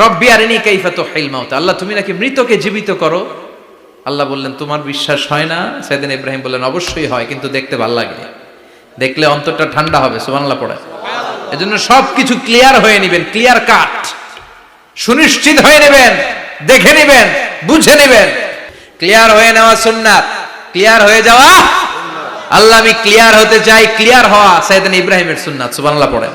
রব্বি কাইফা মাউত। আল্লাহ, তুমি নাকি মৃতকে জীবিত করো? আল্লাহ বললেন, তোমার বিশ্বাস হয় না? সেদিন ইব্রাহিম বললেন, অবশ্যই হয়, কিন্তু দেখতে ভালো লাগে। দেখলে অন্তরটা ঠান্ডা হবে, সুবহানাল্লাহ পড়ে। এজন্য সবকিছু ক্লিয়ার হয়ে নেবেন, ক্লিয়ার কাট। সুনিশ্চিত হয়ে নেবেন, দেখে নেবেন, বুঝে নেবেন। ক্লিয়ার হয়ে নেওয়া সুন্নাত, ক্লিয়ার হয়ে যাওয়া আল্লাহ, আমি ক্লিয়ার হতে চাই, ক্লিয়ার হওয়া সাইদান ইব্রাহিমের সুন্নাত, সুবহানাল্লাহ পড়েন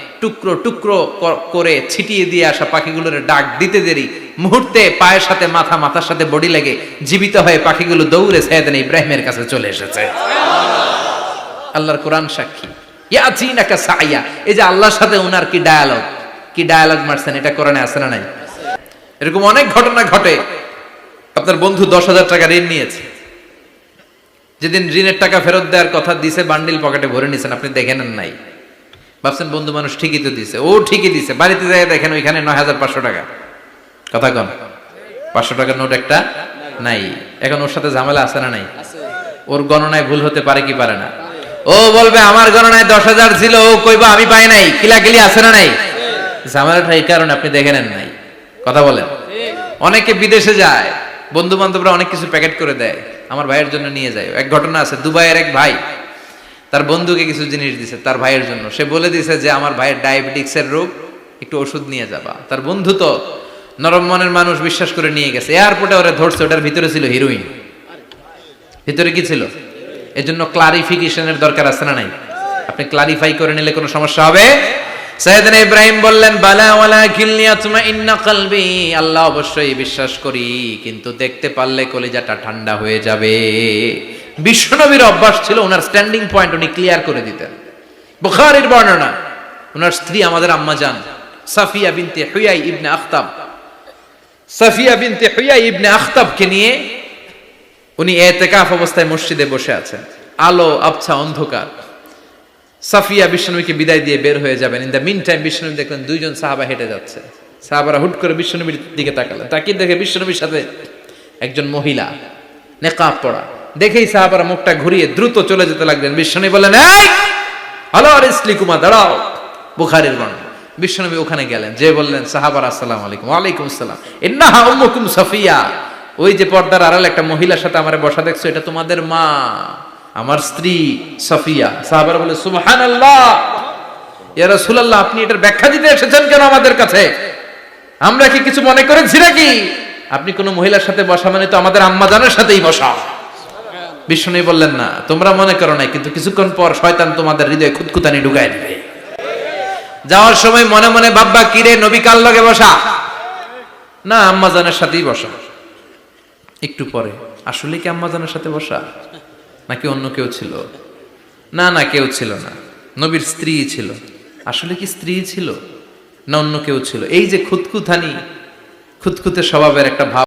টুকরো টুকরো করে ছিটিয়ে দিয়ে আসা পাখিগুলোর ডাক দিতে দেরি। মুহূর্তে পায়ের সাথে মাথা, মাথার সাথে বডি লেগে জীবিত হয়ে পাখিগুলো দৌড়ে সাইয়েদনা ইব্রাহিমের কাছে চলে এসেছে। আল্লাহর কোরআন সাক্ষী। ইয়াচিনাকা সাইয়া। এই যে আল্লাহর সাথে উনার কি ডায়ালগ কি ডায়ালগ মারছেন? এটা কোরআনে আছে না নাই? এরকম অনেক ঘটনা ঘটে। আপনার বন্ধু দশ হাজার টাকা ঋণ নিয়েছে। যেদিন ঋণের টাকা ফেরত দেওয়ার কথা দিছে, বান্ডিল পকেটে ভরে নিছেন আপনি দেখে নেন নাই। ভাবছেন বন্ধু মানুষ ঠিকই তো দিছে। ও ঠিকই দিছে। বাড়িতে যাই দেখেন ওইখানে নয় হাজার পাঁচশো টাকা। কথা কন। পাঁচশো টাকার নোট একটা নাই। এখন ওর সাথে ঝামেলা আছে না নাই? ওর গণনায় ভুল হতে পারে কি পারে না? ও বলবে, আমার গণনায় দশ হাজার ছিল। ও কইবা, আমি পাই নাই। কিলাকিলি আছে না নাই? ঝামেলাটা এই কারণে আপনি দেখে নেন নাই। কথা বলেন। অনেকে বিদেশে যায়। বন্ধু বান্ধবরা অনেক কিছু প্যাকেট করে দেয়। আমার ভাইয়ের জন্য নিয়ে যায়। এক ঘটনা আছে। দুবাইয়ের এক ভাই তার বন্ধুকে কিছু জিনিস দিছে, তার ভাইয়ের জন্য। সে বলে দিছে যে, আমার ভাইয়ের ডায়াবেটিক্সের রোগ, একটু ওষুধ নিয়ে যাবা। তার বন্ধু তো নরম মনের মানুষ বিশ্বাস করে নিয়ে গেছে। এয়ারপোর্টে ওরা ধরছে, ওটার ভিতরে ছিল হিরোইন ভিতরে কি ছিল? এজন্য ক্লারিফিকেশনের দরকার আছে না নাই? আপনি ক্লারিফাই করে নিলে কোনো সমস্যা হবে? সাইয়েদনা ইব্রাহিম বললেন, বালা ওয়ালা কিল্লিয়া তুমা ইন্না কলবি। আল্লাহ অবশ্যই বিশ্বাস করি, কিন্তু দেখতে পারলে কলিজাটা ঠান্ডা হয়ে যাবে। বিশ্বনবীর অভ্যাস ছিল ওনার স্ট্যান্ডিং পয়েন্ট উনি ক্লিয়ার করে দিতেন। বুখারীর বর্ণনা, ওনার স্ত্রী আমাদের আম্মা জান, সাফিয়া বিনতে হুয়াই ইবনে আখতাব। সাফিয়া বিনতে হুয়াই ইবনে আখতাবকে নিয়ে উনি এতেকাফ অবস্থায় মসজিদে বসে আছেন। আলো, আবছা, অন্ধকার। সাফিয়া বিষ্ণুবীকে বিদায় দিয়ে বের হয়ে যাবেন। ইন দ্য মিন টাইম বিষ্ণুবী দেখলেন দুইজন সাহাবা হেঁটে যাচ্ছে। সাহাবারা হুট করে বিষ্ণুবীর দিকে তাকালেন। তাকিয়ে দেখে বিষ্ণুবীর সাথে একজন মহিলা, নেকাব পড়া দেখেই সাহাবারা মুখটা ঘুরিয়ে দ্রুত চলে যেতে লাগলেন। বিষ্ণুবী বললেন, এই ইসলিকুমা দাঁড়াও। বুখারের বর্ণনা। বিশ্বনবী ওখানে গেলেন যে বললেন, সাহাবার, আসসালাম আলাইকুম। ওয়ালাইকুম আসসালাম। ইন্নাহা উম্মুকুম ওই যে পর্দার আড়াল একটা মহিলার সাথে আমার বসা দেখছ, এটা তোমাদের মা। আমার স্ত্রী সাফিয়া। সাহাবার বলে সুবহানাল্লাহ। ইয়া রাসূলুল্লাহ, আপনি এটার ব্যাখ্যা দিতে এসেছেন কেন আমাদের কাছে? আমরা কি কিছু মনে করেছি নাকি? আপনি কোনো মহিলার সাথে বসা মানে তো আমাদের আম্মাজানের সাথেই বসা। বিষ্ণু বললেন, না, তোমরা মনে করো নাই, কিন্তু কিছুক্ষণ পর শয়তান তোমাদের হৃদয়ে খুদকুতানি ঢুকাই দিবে। যাওয়ার সময় মনে মনে বাব্বা কিরে নবী কাল লগে বসা? না, আম্মাজানের সাথেই বসা। একটু পরে, আসলে কি আম্মাজানের সাথে বসা? নাকি অন্য কেউ ছিল? না না, কেউ ছিল না। নবীর স্ত্রী ছিল। আসলে কি স্ত্রী ছিল? না, অন্য কেউ ছিল। এই যে খুদকুথানি খুদকুতে স্বভাবের একটা ভাব